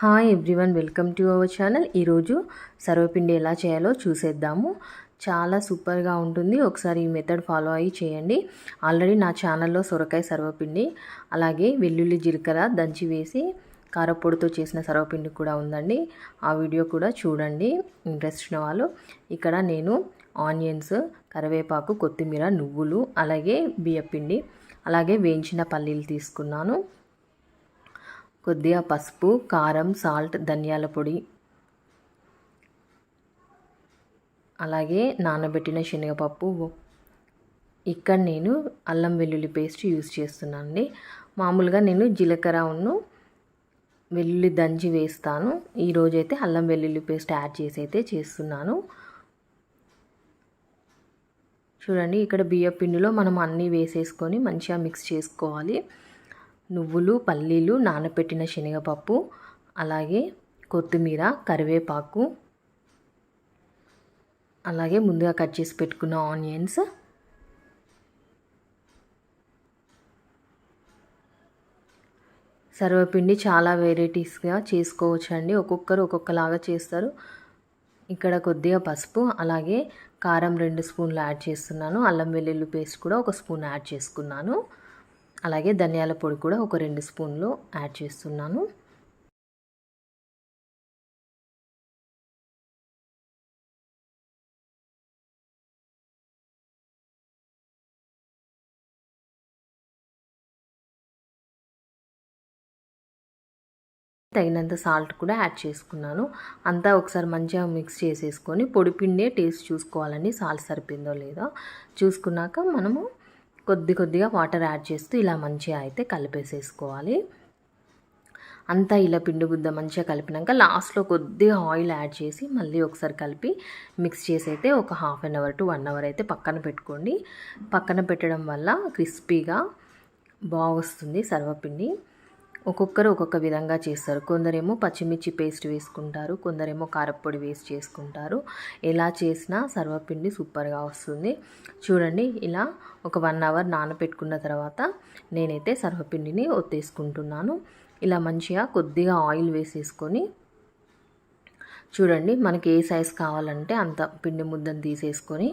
Hi everyone welcome to our channel. ఈరోజు సర్వపిండి ఎలా చేయాలో చూసేద్దాము. చాలా సూపర్గా ఉంటుంది. ఒకసారి ఈ మెథడ్ ఫాలో అయ్యి చేయండి. ఆల్రెడీ నా ఛానల్లో సొరకాయ సర్వపిండి అలాగే వెల్లుల్లి జీలకర్ర దంచి వేసి కారపొడితో చేసిన సర్వపిండి కూడా ఉందండి. ఆ వీడియో కూడా చూడండి. ఇంట్రెస్ట్ ఉన్న వాళ్ళు ఇక్కడ నేను ఆనియన్స్ కరివేపాకు కొత్తిమీర నువ్వులు అలాగే బియ్యపిండి అలాగే వేయించిన పల్లీలు తీసుకున్నాను. కొద్దిగా పసుపు కారం సాల్ట్ ధనియాల పొడి. అలాగే నానబెట్టిన శనగపప్పు. ఇక్కడ నేను అల్లం వెల్లుల్లి పేస్ట్ యూజ్ చేస్తున్నానండి. మామూలుగా నేను జీలకర్ర ఉన్ను వెల్లుల్లి దంచి వేస్తాను. ఈరోజైతే అల్లం వెల్లుల్లి పేస్ట్ యాడ్ చేసి అయితే చేస్తున్నాను. చూడండి ఇక్కడ బియ్య పిండిలో మనం అన్నీ వేసేసుకొని మంచిగా మిక్స్ చేసుకోవాలి. నువ్వులు పల్లీలు నానబెట్టిన శనగపప్పు అలాగే కొత్తిమీర కరివేపాకు అలాగే ముందుగా కట్ చేసి పెట్టుకున్న ఆనియన్స్ సర్వపిండి చాలా వెరైటీస్గా చేసుకోవచ్చు అండి ఒక్కొక్కరు ఒక్కొక్కలాగా చేస్తారు. ఇక్కడ కొద్దిగా పసుపు అలాగే కారం రెండు స్పూన్లు యాడ్ చేస్తున్నాను. అల్లం వెల్లుల్లి పేస్ట్ కూడా ఒక స్పూన్ యాడ్ చేసుకున్నాను. అలాగే ధనియాల పొడి కూడా ఒక రెండు స్పూన్లు యాడ్ చేస్తున్నాను. తగినంత సాల్ట్ కూడా యాడ్ చేసుకున్నాను. అంతా ఒకసారి మంచిగా మిక్స్ చేసేసుకొని పొడి పిండే టేస్ట్ చూసుకోవాలండి సాల్ట్ సరిపోయిందో లేదో. చూసుకున్నాక మనము కొద్ది కొద్దిగా వాటర్ యాడ్ చేస్తూ ఇలా మంచిగా అయితే కలిపేసేసుకోవాలి. అంతా ఇలా పిండి గుద్ద మంచిగా కలిపినాక లాస్ట్లో కొద్దిగా ఆయిల్ యాడ్ చేసి మళ్ళీ ఒకసారి కలిపి మిక్స్ చేసి అయితే ఒక half an hour to one hour అయితే పక్కన పెట్టుకోండి. పక్కన పెట్టడం వల్ల క్రిస్పీగా బాగా వస్తుంది సర్వపిండి. ఒక్కొక్కరు ఒక్కొక్క విధంగా చేస్తారు. కొందరేమో పచ్చిమిర్చి పేస్ట్ వేసుకుంటారు కొందరేమో కారప్పొడి వేసి చేసుకుంటారు. ఎలా చేసినా సర్వపిండి సూపర్గా వస్తుంది. చూడండి ఇలా ఒక వన్ అవర్ నానబెట్టుకున్న తర్వాత నేనైతే సర్వపిండిని ఒత్తేసుకుంటున్నాను. ఇలా మంచిగా కొద్దిగా ఆయిల్ వేసేసుకొని చూడండి మనకి ఏ సైజ్ కావాలంటే అంత పిండి ముద్దను తీసేసుకొని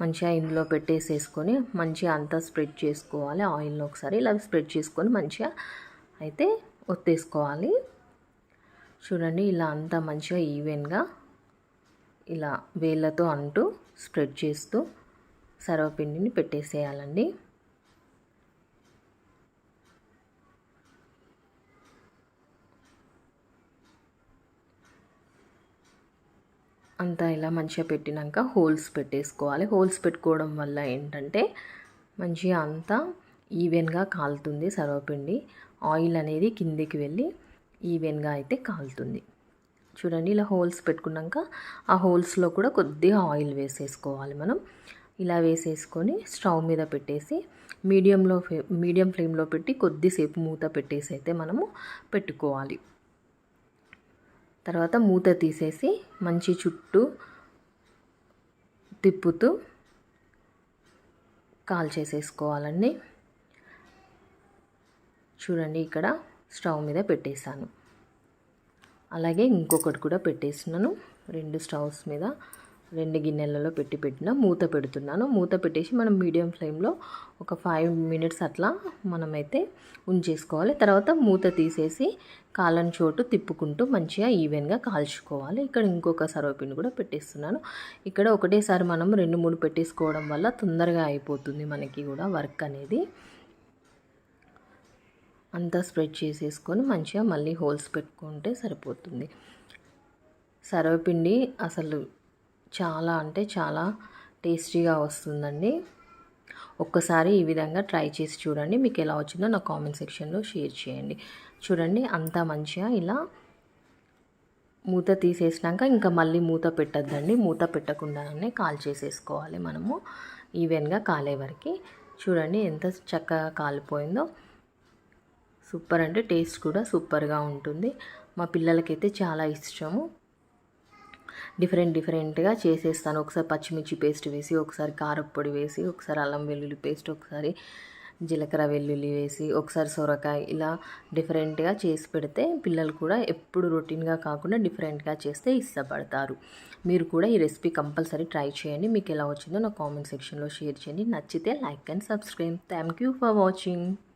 మంచిగా ఇందులో పెట్టేసేసుకొని మంచిగా అంతా స్ప్రెడ్ చేసుకోవాలి. ఆయిల్ని ఒకసారి ఇలా స్ప్రెడ్ చేసుకొని మంచిగా అయితే ఒత్తేసుకోవాలి. చూడండి ఇలా అంతా మంచిగా ఈవెన్గా ఇలా వేళ్ళతో అంటూ స్ప్రెడ్ చేస్తూ సర్వపిండిని పెట్టేసేయాలండి. అంతా ఇలా మంచిగా పెట్టినాక హోల్స్ పెట్టేసుకోవాలి. హోల్స్ పెట్టుకోవడం వల్ల ఏంటంటే మంచిగా అంతా ఈవెన్గా కాలుతుంది సర్వపిండి. ఆయిల్ అనేది కిందికి వెళ్ళి ఈవెన్గా అయితే కాలుతుంది. చూడండి ఇలా హోల్స్ పెట్టుకున్నాక ఆ హోల్స్లో కూడా కొద్దిగా ఆయిల్ వేసేసుకోవాలి మనం. ఇలా వేసేసుకొని స్టవ్ మీద పెట్టేసి మీడియంలో మీడియం ఫ్లేమ్లో పెట్టి కొద్దిసేపు మూత పెట్టేసి అయితే మనము పెట్టుకోవాలి. తర్వాత మూత తీసేసి మంచి చుట్టూ తిప్పుతూ కాల్చేసేసుకోవాలండి. చూడండి ఇక్కడ స్టవ్ మీద పెట్టేశాను. అలాగే ఇంకొకటి కూడా పెట్టేసినాను రెండు స్టవ్స్ మీద రెండు గిన్నెలలో పెట్టి పెట్టిన మూత పెడుతున్నాను. మూత పెట్టేసి మనం మీడియం ఫ్లేమ్లో ఒక ఫైవ్ మినిట్స్ అట్లా మనమైతే ఉంచేసుకోవాలి. తర్వాత మూత తీసేసి కాలని చోటు తిప్పుకుంటూ మంచిగా ఈవెన్గా కాల్చుకోవాలి. ఇక్కడ ఇంకొక సర్వపిండి కూడా పెట్టేస్తున్నాను. ఇక్కడ ఒకటేసారి మనం రెండు మూడు పెట్టేసుకోవడం వల్ల తొందరగా అయిపోతుంది మనకి కూడా వర్క్ అనేది. అంతా స్ప్రెడ్ చేసేసుకొని మంచిగా మళ్ళీ హోల్స్ పెట్టుకుంటే సరిపోతుంది. సర్వపిండి అసలు చాలా అంటే చాలా టేస్టీగా వస్తుందండి. ఒక్కసారి ఈ విధంగా ట్రై చేసి చూడండి. మీకు ఎలా వచ్చిందో నా కామెంట్ సెక్షన్లో షేర్ చేయండి. చూడండి అంతా మంచిగా ఇలా మూత తీసేసినాక ఇంకా మళ్ళీ మూత పెట్టద్దండి. మూత పెట్టకుండానే కాల్ చేసేసుకోవాలి మనము. ఈవెన్గా కాలే వరకు. చూడండి ఎంత చక్కగా కాలిపోయిందో. సూపర్ అంటే టేస్ట్ కూడా సూపర్గా ఉంటుంది. మా పిల్లలకైతే చాలా ఇష్టము. డిఫరెంట్ డిఫరెంట్గా చేసేస్తాను. ఒకసారి పచ్చిమిర్చి పేస్ట్ వేసి ఒకసారి కారప్పొడి వేసి ఒకసారి అల్లం వెల్లుల్లి పేస్ట్ ఒకసారి జీలకర్ర వెల్లుల్లి వేసి ఒకసారి సొరకాయ ఇలా డిఫరెంట్గా చేసి పెడితే పిల్లలు కూడా ఎప్పుడు రొటీన్గా కాకుండా డిఫరెంట్గా చేస్తే ఇష్టపడతారు. మీరు కూడా ఈ రెసిపీ కంపల్సరీ ట్రై చేయండి. మీకు ఎలా వచ్చిందో నా కామెంట్ సెక్షన్లో షేర్ చేయండి. నచ్చితే like and subscribe. Thank you for watching.